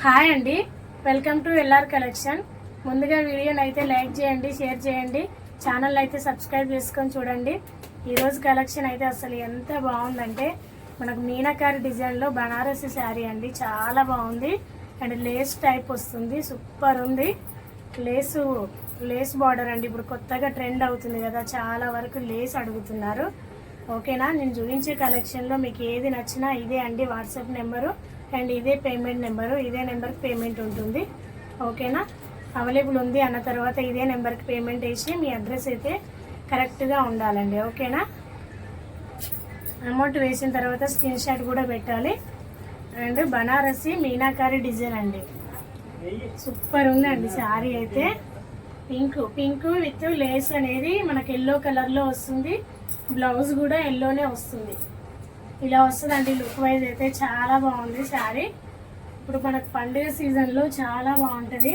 Hi అండి. Welcome to LR collection. ముందుగా వీడియోని అయితే లైక్ చేయండి షేర్ చేయండి. ఛానల్ అయితే సబ్స్క్రైబ్ చేసుకొని చూడండి. ఈరోజు కలెక్షన్ అయితే అసలు ఎంత బాగుందంటే మనకు మీనాకారి డిజైన్లో బనారసి శారీ అండి. చాలా బాగుంది. అండ్ లేస్ టైప్ వస్తుంది. సూపర్ ఉంది. లేసు లేస్ బార్డర్ అండి. ఇప్పుడు కొత్తగా ట్రెండ్ అవుతుంది కదా చాలా వరకు లేస్ అడుగుతున్నారు. ఓకేనా? నేను చూపించే కలెక్షన్లో మీకు ఏది నచ్చినా ఇదే అండి. WhatsApp number. అండ్ ఇదే పేమెంట్ నెంబరు ఇదే నెంబర్కి పేమెంట్ ఉంటుంది. ఓకేనా? అవైలబుల్ ఉంది అన్న తర్వాత ఇదే నెంబర్కి పేమెంట్ వేసి మీ అడ్రస్ అయితే కరెక్ట్గా ఉండాలండి. ఓకేనా? అమౌంట్ వేసిన తర్వాత స్క్రీన్ షాట్ కూడా పెట్టాలి. అండ్ బనారసి మీనాకారి డిజైన్ అండి. సూపర్ ఉందండి శారీ అయితే. పింక్ పింక్ విత్ లేస్ అనేది మనకి ఎల్లో కలర్లో వస్తుంది. బ్లౌజ్ కూడా ఎల్లోనే వస్తుంది. ఇలా వస్తుందండి లుక్ వైజ్ అయితే చాలా బాగుంది శారీ. ఇప్పుడు మనకు పండుగ సీజన్లో చాలా బాగుంటుంది.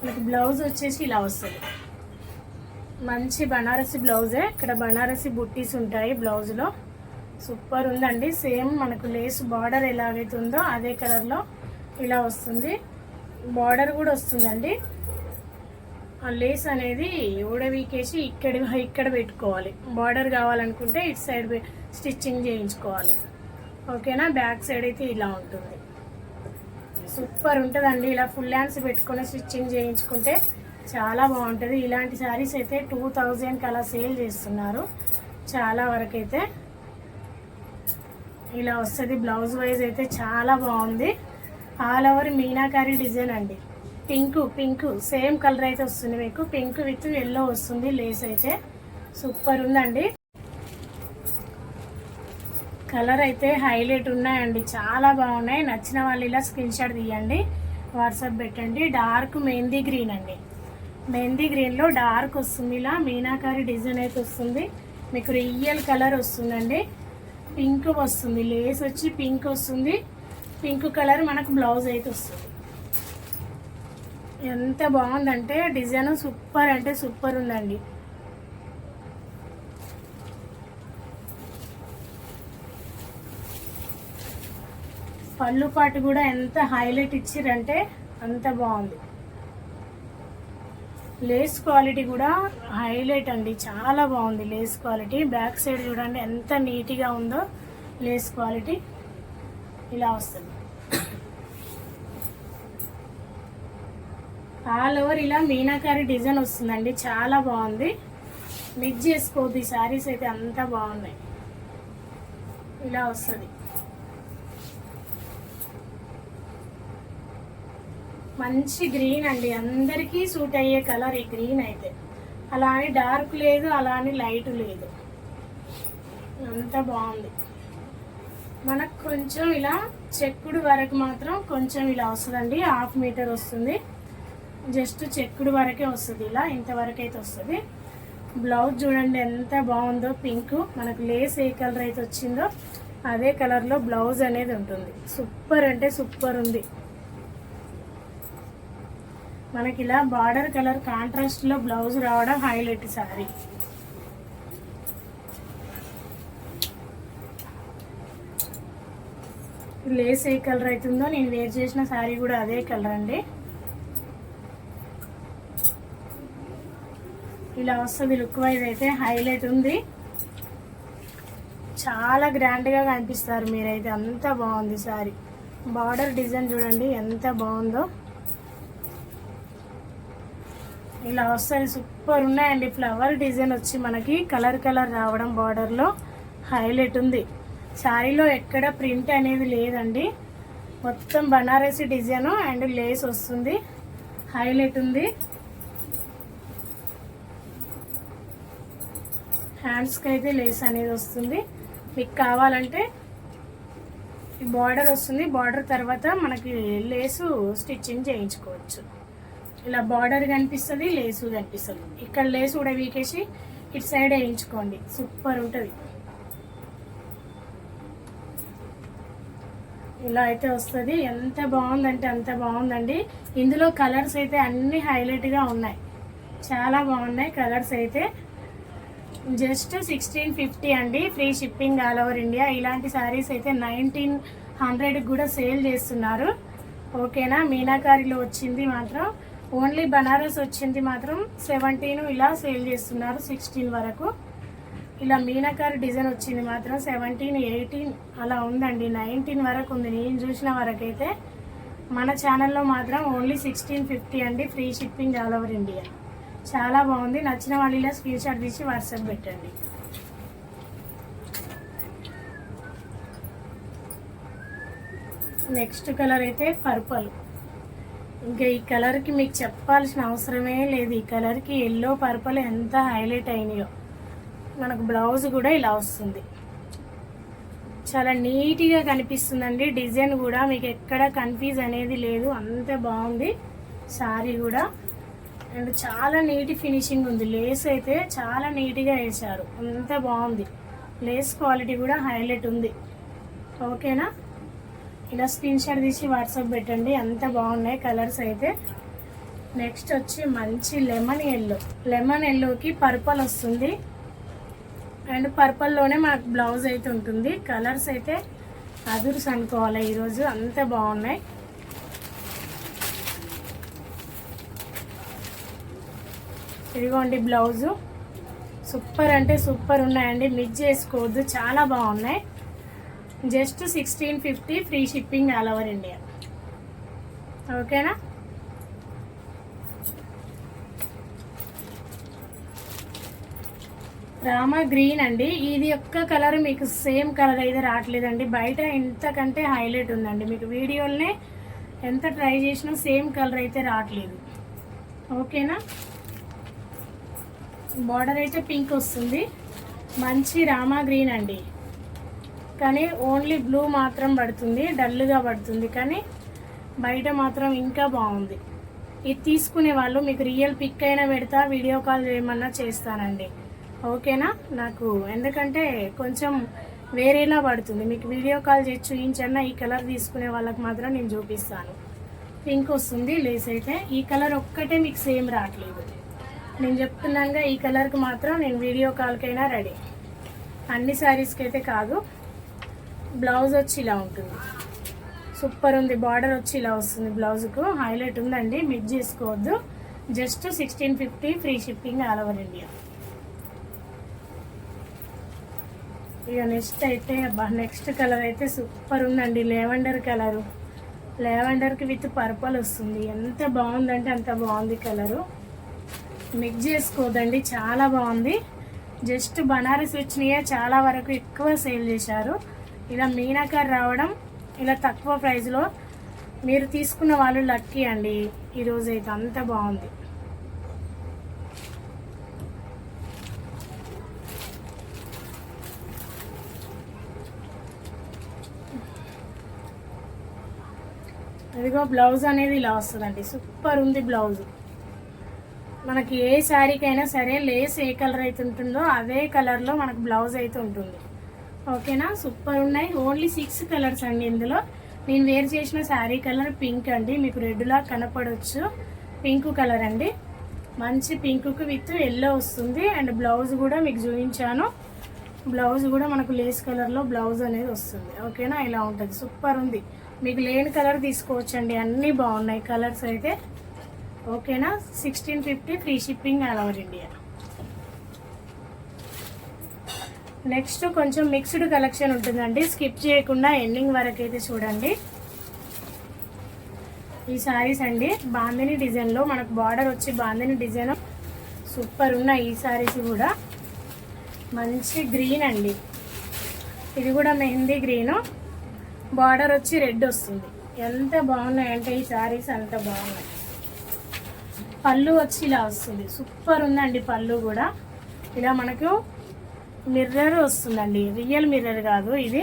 మనకి బ్లౌజ్ వచ్చేసి ఇలా వస్తుంది. మంచి బనారసి బ్లౌజే ఇక్కడ బనారసి బుట్టీస్ ఉంటాయి బ్లౌజ్లో సూపర్ ఉందండి. సేమ్ మనకు లేస్ బార్డర్ ఎలాగైతే ఉందో అదే కలర్లో ఇలా వస్తుంది. బార్డర్ కూడా వస్తుందండి. ఆ లేస్ అనేది ఊడవీకేసి ఇక్కడ ఇక్కడ పెట్టుకోవాలి. బార్డర్ కావాలనుకుంటే ఇటు సైడ్ స్టిచ్చింగ్ చేయించుకోవాలి. ఓకేనా? బ్యాక్ సైడ్ అయితే ఇలా ఉంటుంది. సూపర్ ఉంటుందండి. ఇలా ఫుల్ హ్యాండ్స్ పెట్టుకొని స్టిచ్చింగ్ చేయించుకుంటే చాలా బాగుంటుంది. ఇలాంటి శారీస్ అయితే టూ థౌజండ్కి అలా సేల్ చేస్తున్నారు. చాలా వరకు అయితే ఇలా వస్తుంది. బ్లౌజ్ వైజ్ అయితే చాలా బాగుంది. ఆల్ ఓవర్ మీనాకారి డిజైన్ అండి. పింక్ పింక్ సేమ్ కలర్ అయితే వస్తుంది మీకు. పింక్ విత్ ఎల్లో వస్తుంది. లేస్ అయితే సూపర్ ఉందండి. కలర్ అయితే హైలైట్ ఉన్నాయండి. చాలా బాగున్నాయి. నచ్చిన వాళ్ళు ఇలా స్క్రీన్ షాట్ తీయండి. వాట్సాప్ పెట్టండి. డార్క్ మెహందీ గ్రీన్ అండి. మెహందీ గ్రీన్లో డార్క్ వస్తుంది. ఇలా మీనాకారి డిజైన్ అయితే వస్తుంది. మీకు రియల్ కలర్ వస్తుందండి. పింక్ వస్తుంది. లేస్ వచ్చి పింక్ వస్తుంది. పింక్ కలర్ మనకు బ్లౌజ్ అయితే వస్తుంది. ఎంత బాగుందంటే డిజైన్ సూపర్ అంటే సూపర్ ఉందండి. పళ్ళు పాటు కూడా ఎంత హైలైట్ ఇచ్చిరంటే అంత బాగుంది. లేస్ క్వాలిటీ కూడా హైలైట్ అండి. చాలా బాగుంది లేస్ క్వాలిటీ. బ్యాక్ సైడ్ చూడండి ఎంత నీట్గా ఉందో లేస్ క్వాలిటీ. ఇలా వస్తుంది. ఆల్ ఓవర్ ఇలా మీనాకారి డిజైన్ వస్తుందండి. చాలా బాగుంది. మిక్స్ చేసుకోవద్దు. ఈ శారీస్ అయితే అంత బాగున్నాయి. ఇలా వస్తుంది. మంచి గ్రీన్ అండి. అందరికీ సూట్ అయ్యే కలర్ ఈ గ్రీన్ అయితే. అలా అని డార్క్ లేదు అలా అని లైట్ లేదు. అంత బాగుంది. మనకు కొంచెం ఇలా చెక్కుడు వరకు మాత్రం కొంచెం ఇలా వస్తుందండి. హాఫ్ మీటర్ వస్తుంది. జస్ట్ చెక్కుడు వరకే వస్తుంది ఇలా ఇంతవరకు అయితే వస్తుంది. బ్లౌజ్ చూడండి ఎంత బాగుందో పింక్ మనకు లేస్ ఏ కలర్ అయితే వచ్చిందో అదే కలర్లో బ్లౌజ్ అనేది ఉంటుంది. సూపర్ అంటే సూపర్ ఉంది. మనకి ఇలా బార్డర్ కలర్ కాంట్రాస్ట్లో బ్లౌజ్ రావడం హైలైట్ సారీ. లేస్ ఏ కలర్ అవుతుందో నేను వేర్ చేసిన శారీ కూడా అదే కలర్ అండి. ఇలా వస్తుంది లుక్ వైజ్ అయితే హైలైట్ ఉంది. చాలా గ్రాండ్గా కనిపిస్తారు మీరైతే. అంత బాగుంది సారీ. బార్డర్ డిజైన్ చూడండి ఎంత బాగుందో. ఇలా వస్తాయి. సూపర్ ఉన్నాయండి. ఫ్లవర్ డిజైన్ వచ్చి మనకి కలర్ కలర్ రావడం బార్డర్లో హైలైట్ ఉంది. శారీలో ఎక్కడ ప్రింట్ అనేది లేదండి. మొత్తం బనారసి డిజైన్ అండ్ లేస్ వస్తుంది. హైలైట్ ఉంది. హ్యాండ్స్కి అయితే లేస్ అనేది వస్తుంది. మీకు కావాలంటే ఈ బార్డర్ వస్తుంది. బార్డర్ తర్వాత మనకి లేసు స్టిచ్చింగ్ చేయించుకోవచ్చు. ఇలా బార్డర్ కనిపిస్తుంది లేసు కనిపిస్తుంది. ఇక్కడ లేసు కూడా వీకేసి ఇటు సైడ్ వేయించుకోండి. సూపర్ ఉంటుంది. ఇలా అయితే వస్తుంది. ఎంత బాగుందంటే అంత బాగుందండి. ఇందులో కలర్స్ అయితే అన్ని హైలైట్గా ఉన్నాయి. చాలా బాగున్నాయి కలర్స్ అయితే. జస్ట్ సిక్స్టీన్ ఫిఫ్టీ అండి. Free shipping all over India. ఇలాంటి శారీస్ అయితే నైన్టీన్ హండ్రెడ్కి కూడా సేల్ చేస్తున్నారు. ఓకేనా? మీనాకారిలో వచ్చింది మాత్రం. ఓన్లీ బనారస్ వచ్చింది మాత్రం సెవెంటీన్ ఇలా సేల్ చేస్తున్నారు సిక్స్టీన్ వరకు. ఇలా మీనాకారి డిజైన్ వచ్చింది మాత్రం సెవెంటీన్ ఎయిటీన్ అలా ఉందండి. నైన్టీన్ వరకు ఉంది. నేను చూసిన వరకు అయితే మన ఛానల్లో మాత్రం ఓన్లీ సిక్స్టీన్ ఫిఫ్టీ అండి. Free shipping all over India చాలా బాగుంది. నచ్చిన వాళ్ళు ఇలా స్క్రీన్ షాట్ తీసి వాట్సాప్ పెట్టండి. నెక్స్ట్ కలర్ అయితే పర్పల్ ఇంకా ఈ కలర్కి మీకు చెప్పాల్సిన అవసరమే లేదు. ఈ కలర్కి ఎల్లో పర్పల్ ఎంత హైలైట్ అయినాయో. మనకు బ్లౌజ్ కూడా ఇలా వస్తుంది. చాలా నీట్గా కనిపిస్తుందండి. డిజైన్ కూడా మీకు ఎక్కడ కన్ఫ్యూజ్ అనేది లేదు. అంత బాగుంది. శారీ కూడా. అండ్ చాలా నీట్ ఫినిషింగ్ ఉంది. లేస్ అయితే చాలా నీట్గా వేశారు. అంత బాగుంది. లేస్ క్వాలిటీ కూడా హైలైట్ ఉంది. ఓకేనా? ఇలా స్క్రీన్ షాట్ తీసి వాట్సాప్ పెట్టండి. అంత బాగున్నాయి కలర్స్ అయితే. నెక్స్ట్ వచ్చి మంచి లెమన్ ఎల్లో. లెమన్ ఎల్లోకి పర్పల్ వస్తుంది. అండ్ పర్పల్లోనే మనకు బ్లౌజ్ అయితే ఉంటుంది. కలర్స్ అయితే అదుర్స్ అనుకోవాలి ఈరోజు. అంత బాగున్నాయి. ఇదిగోండి బ్లౌజు. సూపర్ అంటే సూపర్ ఉన్నాయండి. మిక్స్ చేసుకోవద్దు. చాలా బాగున్నాయి. Just sixteen fifty free shipping all over India ఓకేనా రామా గ్రీన్ అండి. ఇది ఒక్క కలర్ మీకు సేమ్ కలర్ అయితే రావట్లేదండి. బయట ఇంతకంటే హైలైట్ ఉందండి. మీకు వీడియోలనే ఎంత ట్రై చేసినా సేమ్ కలర్ అయితే రావట్లేదు. ఓకేనా బార్డర్ అయితే పింక్ వస్తుంది. మంచి రామా గ్రీన్ అండి. కానీ ఓన్లీ బ్లూ మాత్రం పడుతుంది డల్గా పడుతుంది. కానీ బయట మాత్రం ఇంకా బాగుంది. ఇది తీసుకునే వాళ్ళు మీకు రియల్ పిక్ అయినా పెడతా వీడియో కాల్ ఏమన్నా చేస్తానండి. ఓకేనా? నాకు ఎందుకంటే కొంచెం వేరేలా పడుతుంది. మీకు వీడియో కాల్ చేసి చూపించన్నా ఈ కలర్ తీసుకునే వాళ్ళకి మాత్రం నేను చూపిస్తాను. పింక్ వస్తుంది లేస్ అయితే. ఈ కలర్ ఒక్కటే మీకు సేమ్ రావట్లేదు. నేను చెప్తున్నాగా ఈ కలర్కి మాత్రం నేను వీడియో కాల్కైనా రెడీ. అన్ని శారీస్కి అయితే కాదు. బ్లౌజ్ వచ్చి ఇలా ఉంటుంది. సూపర్ ఉంది. బార్డర్ వచ్చి ఇలా వస్తుంది బ్లౌజ్కు. హైలైట్ ఉందండి. మిక్స్ చేసుకోవద్దు. Just sixteen fifty free shipping all over India. ఇక నెక్స్ట్ అయితే నెక్స్ట్ కలర్ అయితే సూపర్ ఉందండి. Lavender colour. లెవెండర్కి విత్ పర్పల్ వస్తుంది. ఎంత బాగుందంటే అంత బాగుంది కలరు. మిక్స్ చేసుకోదండి. చాలా బాగుంది. జస్ట్ బనారస్ వచ్చినాయే చాలా వరకు ఎక్కువ సేల్ చేశారు. ఇలా మీనాకార్ రావడం ఇలా తక్కువ ప్రైస్లో మీరు తీసుకున్న వాళ్ళు లక్కీ అండి. ఈరోజు అయితే అంత బాగుంది. అదిగో బ్లౌజ్ అనేది ఇలా వస్తుందండి. సూపర్ ఉంది బ్లౌజ్ మనకి ఏ శారీకైనా సరే లేస్ ఏ కలర్ అయితే ఉంటుందో అదే కలర్లో మనకు బ్లౌజ్ అయితే ఉంటుంది. ఓకేనా? సూపర్ ఉన్నాయి. ఓన్లీ సిక్స్ కలర్స్ అండి ఇందులో. నేను వేర్ చేసిన శారీ కలర్ పింక్ అండి. మీకు రెడ్లా కనపడవచ్చు పింక్ కలర్ అండి. మంచి పింక్కు విత్ ఎల్లో వస్తుంది. అండ్ బ్లౌజ్ కూడా మీకు చూపించాను. బ్లౌజ్ కూడా మనకు లేస్ కలర్లో బ్లౌజ్ అనేది వస్తుంది. ఓకేనా? ఇలా ఉంటుంది. సూపర్ ఉంది. మీకు లేని కలర్ తీసుకోవచ్చండి. అన్నీ బాగున్నాయి కలర్స్ అయితే. ఓకేనా? Sixteen fifty free shipping all over India. Next కొంచెం మిక్స్డ్ కలెక్షన్ ఉంటుందండి. స్కిప్ చేయకుండా ఎండింగ్ వరకు అయితే చూడండి. ఈ శారీస్ అండి బాందిని డిజైన్లో మనకు బార్డర్ వచ్చి బాందిని డిజైన్. సూపర్ ఉన్న ఈ శారీస్ కూడా. మంచి గ్రీన్ అండి. ఇది కూడా మెహందీ గ్రీను. బార్డర్ వచ్చి రెడ్ వస్తుంది. ఎంత బాగున్నాయి అంటే ఈ శారీస్ అంత బాగున్నాయి. పళ్ళు వచ్చి ఇలా వస్తుంది. సూపర్ ఉందండి పళ్ళు కూడా. ఇలా మనకు మిర్రర్ వస్తుందండి. రియల్ మిర్రర్ కాదు ఇది.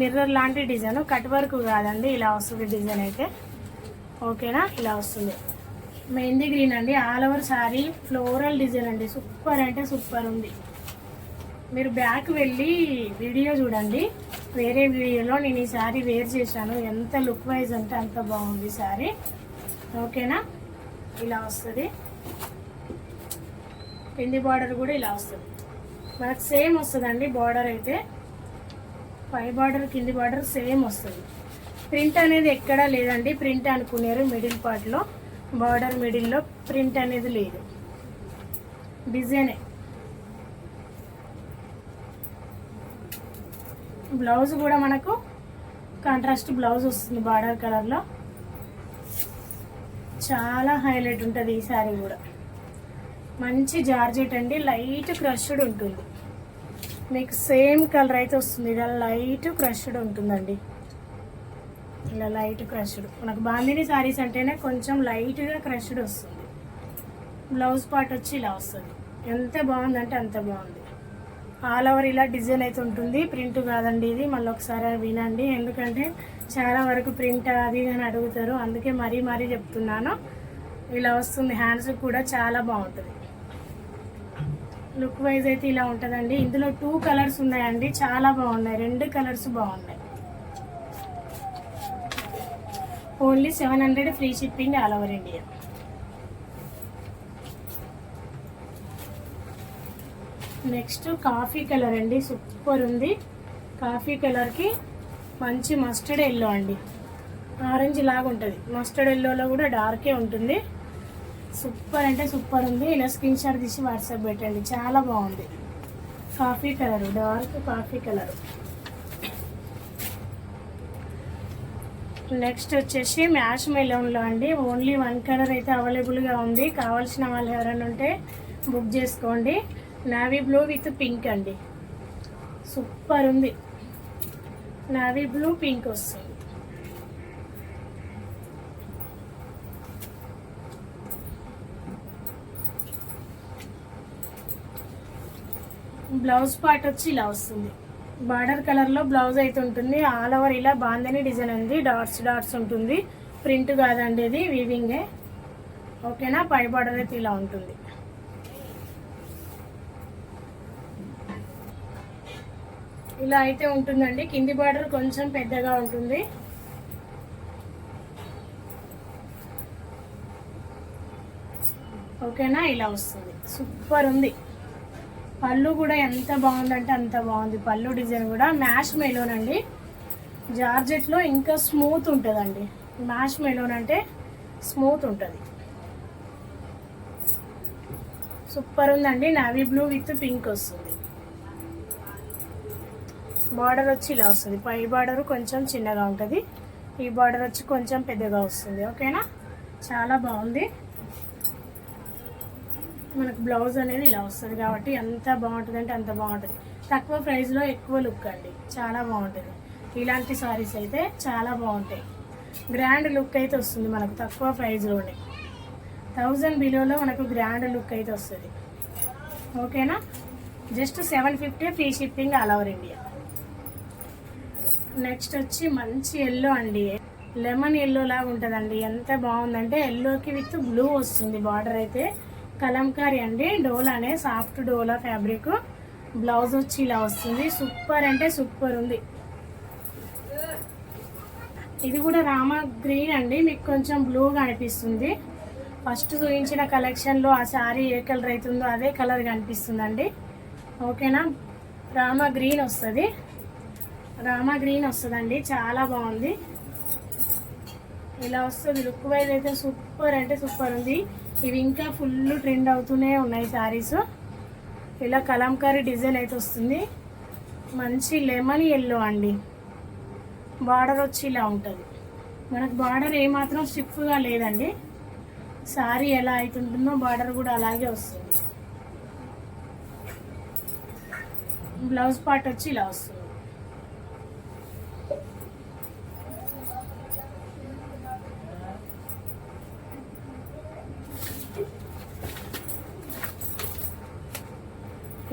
మిర్రర్ లాంటి డిజైన్ కట్ వర్క్ కాదండి. ఇలా వస్తుంది డిజైన్ అయితే. ఓకేనా ఇలా వస్తుంది. మెహందీ గ్రీన్ అండి. All over sari floral design అండి. సూపర్ అంటే సూపర్ ఉంది. మీరు బ్యాక్ వెళ్ళి వీడియో చూడండి. వేరే వీడియోలో నేను ఈ శారీ వేర్ చేశాను. ఎంత లుక్ వైజ్ అంటే అంత బాగుంది శారీ ఓకేనా ఇలా వస్తుంది. కింది బార్డర్ కూడా ఇలా వస్తుంది. మనకు సేమ్ వస్తుందండి బార్డర్ అయితే. పై బార్డర్ కింది బార్డర్ సేమ్ వస్తుంది. ప్రింట్ అనేది ఎక్కడా లేదండి. ప్రింట్ అనుకున్నారు మిడిల్ పార్ట్లో బార్డర్ మిడిల్లో ప్రింట్ అనేది లేదు. డిజైనే బ్లౌజ్ కూడా మనకు కాంట్రాస్ట్ బ్లౌజ్ వస్తుంది బార్డర్ కలర్లో. చాలా హైలైట్ ఉంటుంది ఈ శారీ కూడా. మంచి జార్జెట్ అండి లైట్ క్రష్డ్ ఉంటుంది. మీకు సేమ్ కలర్ అయితే వస్తుంది. ఇలా లైట్ క్రష్డ్ ఉంటుందండి. ఇలా లైట్ క్రష్డ్. మనకు బాందిని శారీస్ అంటేనే కొంచెం లైట్గా క్రష్డ్ వస్తుంది. బ్లౌజ్ పార్ట్ వచ్చి ఇలా వస్తుంది. ఎంత బాగుందంటే అంత బాగుంది. ఆల్ ఓవర్ ఇలా డిజైన్ అయితే ఉంటుంది. ప్రింట్ కాదండి ఇది. మళ్ళీ ఒకసారి వినండి. ఎందుకంటే చాలా వరకు ప్రింట్ అది అని అడుగుతారు. అందుకే మరీ మరీ చెప్తున్నాను. ఇలా వస్తుంది. హ్యాండ్స్ కూడా చాలా బాగుంటుంది. లుక్ వైజ్ అయితే ఇలా ఉంటుందండి. ఇందులో టూ కలర్స్ ఉన్నాయండి. చాలా బాగున్నాయి. రెండు కలర్స్ బాగున్నాయి. Only seven hundred free shipping all over India. Next coffee colour అండి. సూపర్ ఉంది. కాఫీ కలర్కి మంచి మస్టర్డ్ ఎల్లో అండి. ఆరెంజ్ లాగా ఉంటుంది. మస్టర్డ్ ఎల్లోలో కూడా డార్కే ఉంటుంది. సూపర్ అంటే సూపర్ ఉంది. ఇలా స్క్రీన్ షాట్ తీసి వాట్సాప్ పెట్టండి. చాలా బాగుంది. Coffee colour dark coffee colour. Next వచ్చేసి మ్యాష్ మెలోన్లో అండి. ఓన్లీ వన్ కలర్ అయితే అవైలబుల్గా ఉంది. కావాల్సిన వాళ్ళు ఎవరైనా ఉంటే బుక్ చేసుకోండి. నావీ బ్లూ విత్ పింక్ అండి. సూపర్ ఉంది. నావీ బ్లూ పింక్ వస్తుంది. బ్లౌజ్ పార్ట్ వచ్చి ఇలా వస్తుంది. బార్డర్ కలర్లో బ్లౌజ్ అయితే ఉంటుంది. ఆల్ ఓవర్ ఇలా బాందని డిజైన్ ఉంది. డాట్స్ డాట్స్ ఉంటుంది. ప్రింట్ కాదండి ఇది వీవింగే ఓకేనా పై బార్డర్ అయితే ఇలా ఉంటుంది. ఇలా అయితే ఉంటుందండి. కింది బార్డర్ కొంచెం పెద్దగా ఉంటుంది. ఓకేనా ఇలా వస్తుంది. సూపర్ ఉంది. పళ్ళు కూడా ఎంత బాగుందంటే అంత బాగుంది. పళ్ళు డిజైన్ కూడా మ్యాష్ మెలోన్ అండి. జార్జెట్లో ఇంకా స్మూత్ ఉంటుందండి. మ్యాష్ మెలోన్ అంటే స్మూత్ ఉంటుంది. సూపర్ ఉందండి. నావీ బ్లూ విత్ పింక్ వస్తుంది. బార్డర్ వచ్చి ఇలా వస్తుంది. పై బార్డర్ కొంచెం చిన్నగా ఉంటుంది. ఈ బార్డర్ వచ్చి కొంచెం పెద్దగా వస్తుంది. ఓకేనా? చాలా బాగుంది. మనకు బ్లౌజ్ అనేది ఇలా వస్తుంది కాబట్టి ఎంత బాగుంటుంది అంటే అంత బాగుంటుంది. తక్కువ ప్రైస్లో ఎక్కువ లుక్ అండి. చాలా బాగుంటుంది. ఇలాంటి సారీస్ అయితే చాలా బాగుంటాయి. గ్రాండ్ లుక్ అయితే వస్తుంది మనకు తక్కువ ప్రైస్లోనే థౌజండ్ బిలోలో మనకు గ్రాండ్ లుక్ అయితే వస్తుంది. ఓకేనా just seven fifty free shipping all over India next వచ్చి మంచి ఎల్లో అండి. లెమన్ ఎల్లో లాగా ఉంటుందండి. ఎంత బాగుందంటే ఎల్లోకి విత్ బ్లూ వస్తుంది. బార్డర్ అయితే కలంకారీ అండి. డోలానే సాఫ్ట్ డోలా ఫ్యాబ్రిక్. బ్లౌజ్ వచ్చి ఇలా వస్తుంది. సూపర్ అంటే సూపర్ ఉంది. ఇది కూడా రామ గ్రీన్ అండి. మీకు కొంచెం బ్లూగా అనిపిస్తుంది. ఫస్ట్ చూపించిన కలెక్షన్లో ఆ శారీ ఏ కలర్ అవుతుందో అదే కలర్ కనిపిస్తుందండి. ఓకేనా? రామ గ్రీన్ వస్తుంది. రామ గ్రీన్ వస్తుందండి. చాలా బాగుంది. ఇలా వస్తుంది. లుక్ వైజ్ అయితే సూపర్ అంటే సూపర్ ఉంది. ఇవి ఇంకా ఫుల్ ట్రెండ్ అవుతూనే ఉన్నాయి శారీస్ ఇలా కలంకారీ డిజైన్ అయితే వస్తుంది. మంచి లెమన్ ఎల్లో అండి. బార్డర్ వచ్చి ఇలా ఉంటుంది. మనకు బార్డర్ ఏమాత్రం స్టిఫ్గా లేదండి. శారీ ఎలా అవుతుంటుందో బార్డర్ కూడా అలాగే వస్తుంది. బ్లౌజ్ పార్ట్ వచ్చి ఇలా వస్తుంది.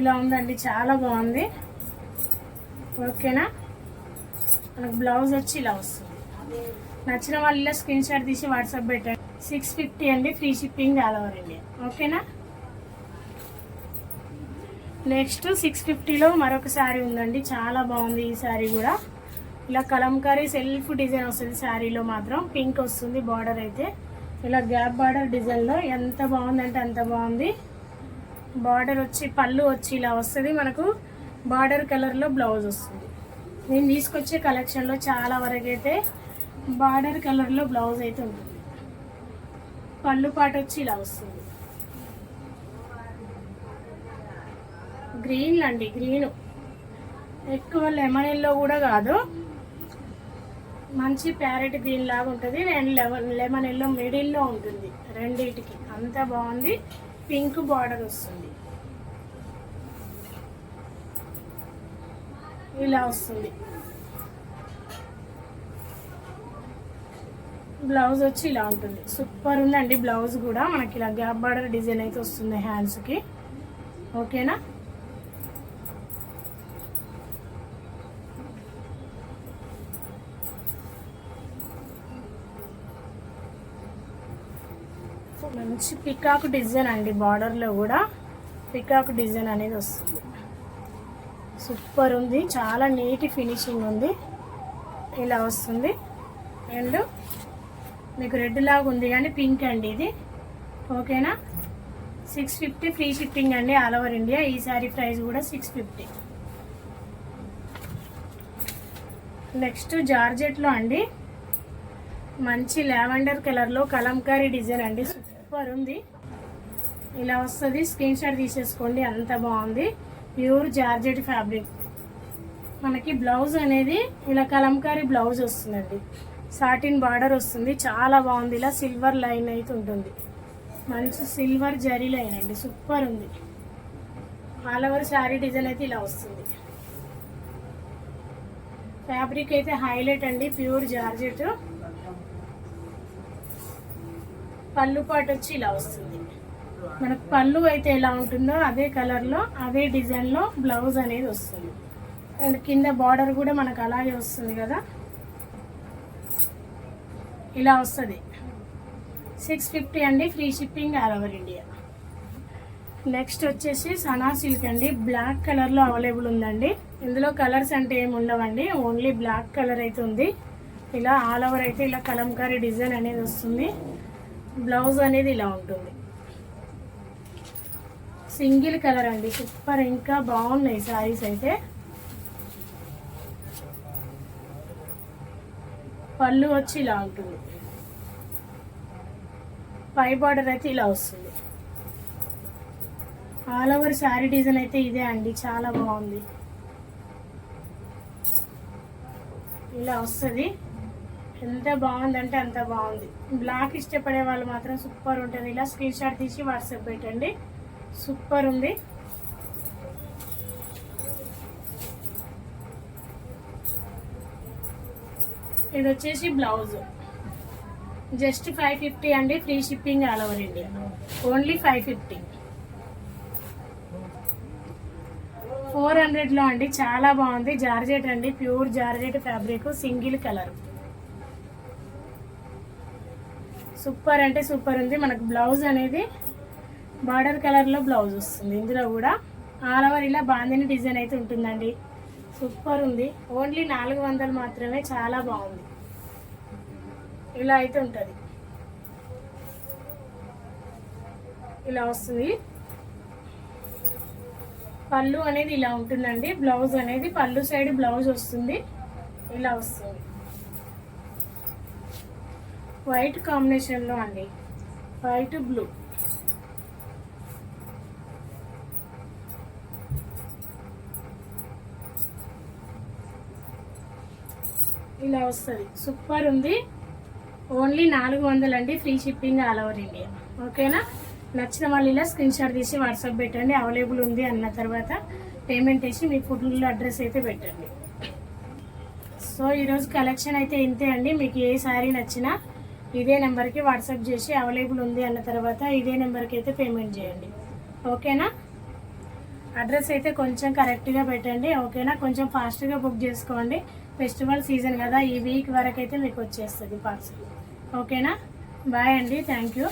ఇలా ఉందండి చాలా బాగుంది. ఓకేనా? మనకు బ్లౌజ్ వచ్చి ఇలా వస్తుంది. నచ్చిన వాళ్ళు ఇలా స్క్రీన్ షాట్ తీసి వాట్సాప్ పెట్టండి. సిక్స్ ఫిఫ్టీ అండి free shipping all over India ఓకేనా? నెక్స్ట్ సిక్స్ ఫిఫ్టీలో మరొక శారీ ఉందండి చాలా బాగుంది ఈ శారీ కూడా. ఇలా కలంకారీ సెల్ఫ్ డిజైన్ వస్తుంది శారీలో మాత్రం. పింక్ వస్తుంది బార్డర్ అయితే. ఇలా గ్యాప్ బార్డర్ డిజైన్లో ఎంత బాగుందంటే అంత బాగుంది. బార్డర్ వచ్చి పళ్ళు వచ్చి ఇలా వస్తుంది. మనకు బార్డర్ కలర్లో బ్లౌజ్ వస్తుంది. నేను తీసుకొచ్చే కలెక్షన్లో చాలా వరకు అయితే బార్డర్ కలర్లో బ్లౌజ్ అయితే ఉంటుంది పళ్ళు పాట వచ్చి ఇలా వస్తుంది. గ్రీన్ అండి గ్రీన్. ఎక్కువ లెమన్ ఎల్లో కూడా కాదు. మంచి ప్యారెట్ గ్రీన్ లాగా ఉంటుంది. అండ్ లెమన్ లెమన్ ఎల్లో మిడిల్లో ఉంటుంది. రెండింటికి అంత బాగుంది. పింక్ బార్డర్ వస్తుంది. ఇలా వస్తుంది. బ్లౌజ్ వచ్చి ఇలా ఉంటుంది. సూపర్ ఉందండి బ్లౌజ్ కూడా. మనకి ఇలా గ్యాప్ బార్డర్ డిజైన్ అయితే వస్తుంది హ్యాండ్స్కి. ఓకేనా? మంచి పికాక్ డిజైన్ అండి? బార్డర్లో కూడా పికాక్ డిజైన్ అనేది వస్తుంది. సూపర్ ఉంది. చాలా నీట్ ఫినిషింగ్ ఉంది. ఇలా వస్తుంది. అండ్ మీకు రెడ్ లాగా ఉంది కానీ పింక్ అండి ఇది. ఓకేనా సిక్స్ ఫిఫ్టీ ఫ్రీ షిప్పింగ్ అండి ఆల్ ఓవర్ ఇండియా ఈ సారీ ప్రైస్ కూడా సిక్స్ ఫిఫ్టీ నెక్స్ట్ జార్జెట్లో అండి. మంచి లావెండర్ కలర్లో కలంకారీ డిజైన్ అండి. సూపర్ ఉంది. ఇలా వస్తుంది. స్క్రీన్ షాట్ తీసేసుకోండి. అంత బాగుంది. Pure georgette fabric. మనకి బ్లౌజ్ అనేది ఇలా కలంకారీ బ్లౌజ్ వస్తుందండి. సాటిన్ బార్డర్ వస్తుంది. చాలా బాగుంది. ఇలా సిల్వర్ లైన్ అయితే ఉంటుంది. మంచి సిల్వర్ జరీ లైన్ అండి. సూపర్ ఉంది. ఆల్ ఓవర్ శారీ డిజైన్ అయితే ఇలా వస్తుంది. ఫ్యాబ్రిక్ అయితే హైలైట్ అండి. Pure georgette. పళ్ళు పాటు వచ్చి ఇలా వస్తుంది. మనకు పళ్ళు అయితే ఎలా ఉంటుందో అదే కలర్లో అదే డిజైన్లో బ్లౌజ్ అనేది వస్తుంది. అండ్ కింద బార్డర్ కూడా మనకు అలాగే వస్తుంది కదా? ఇలా వస్తుంది. సిక్స్ ఫిఫ్టీ అండి free shipping all over India. Next వచ్చేసి సనా సిల్క్ అండి బ్లాక్ కలర్లో అవైలబుల్ ఉందండి. ఇందులో కలర్స్ అంటే ఏమి ఉండవండి ఓన్లీ బ్లాక్ కలర్ అయితే ఉంది. ఇలా ఆల్ ఓవర్ అయితే ఇలా కలంకారీ డిజైన్ అనేది వస్తుంది. బ్లౌజ్ అనేది ఇలా ఉంటుంది. సింగిల్ కలర్ అండి సూపర్. ఇంకా బాగున్నాయి సారీస్ అయితే. పళ్ళు వచ్చి ఇలా ఉంటుంది. పై బార్డర్ అయితే ఇలా వస్తుంది. ఆల్ ఓవర్ శారీ డిజైన్ అయితే ఇదే అండి చాలా బాగుంది. ఇలా వస్తుంది. ఎంత బాగుందంటే అంత బాగుంది. బ్లాక్ ఇష్టపడే వాళ్ళు మాత్రం సూపర్ ఉంటుంది. ఇలా స్క్రీన్ షాట్ తీసి వాట్సాప్ పెట్టండి. సూపర్ ఉంది. ఇది వచ్చేసి బ్లౌజ్ జస్ట్ ఫైవ్ ఫిఫ్టీ అండి. Free shipping all over India only five fifty four హండ్రెడ్లో అండి. చాలా బాగుంది. జార్జెట్ అండి. Pure georgette fabric single colour super అంటే సూపర్ ఉంది. మనకు బ్లౌజ్ అనేది బార్డర్ కలర్లో బ్లౌజ్ వస్తుంది. ఇందులో కూడా ఆల్ ఓవర్ ఇలా బాందిని డిజైన్ అయితే ఉంటుందండి. సూపర్ ఉంది. ఓన్లీ నాలుగు వందలు మాత్రమే చాలా బాగుంది. ఇలా అయితే ఉంటుంది. ఇలా వస్తుంది. పళ్ళు అనేది ఇలా ఉంటుందండి. బ్లౌజ్ అనేది పళ్ళు సైడ్ బ్లౌజ్ వస్తుంది. ఇలా వస్తుంది. వైట్ కాంబినేషన్లో అండి. వైట్ బ్లూ ఇలా వస్తుంది. సూపర్ ఉంది. ఓన్లీ నాలుగు వందలు అండి. Free shipping all over India ఓకేనా నచ్చిన వాళ్ళు ఇలా స్క్రీన్ షాట్ తీసి వాట్సాప్ పెట్టండి. అవైలబుల్ ఉంది అన్న తర్వాత పేమెంట్ వేసి మీ ఫుడ్ అడ్రస్ అయితే పెట్టండి. సో ఈరోజు కలెక్షన్ అయితే ఇంతే అండి. మీకు ఏ శారీ నచ్చినా ఇదే నెంబర్కి వాట్సాప్ చేసి అవైలబుల్ ఉంది అన్న తర్వాత ఇదే నెంబర్కి అయితే పేమెంట్ చేయండి. ఓకేనా? అడ్రస్ అయితే కొంచెం కరెక్ట్గా పెట్టండి. ఓకేనా? కొంచెం ఫాస్ట్గా బుక్ చేసుకోండి. ఫెస్టివల్ సీజన్ కదా ఈ వీక్ వరకు అయితే మీకు వచ్చేస్తుంది పార్సల్. ఓకేనా? బాయ్ అండి. Thank you.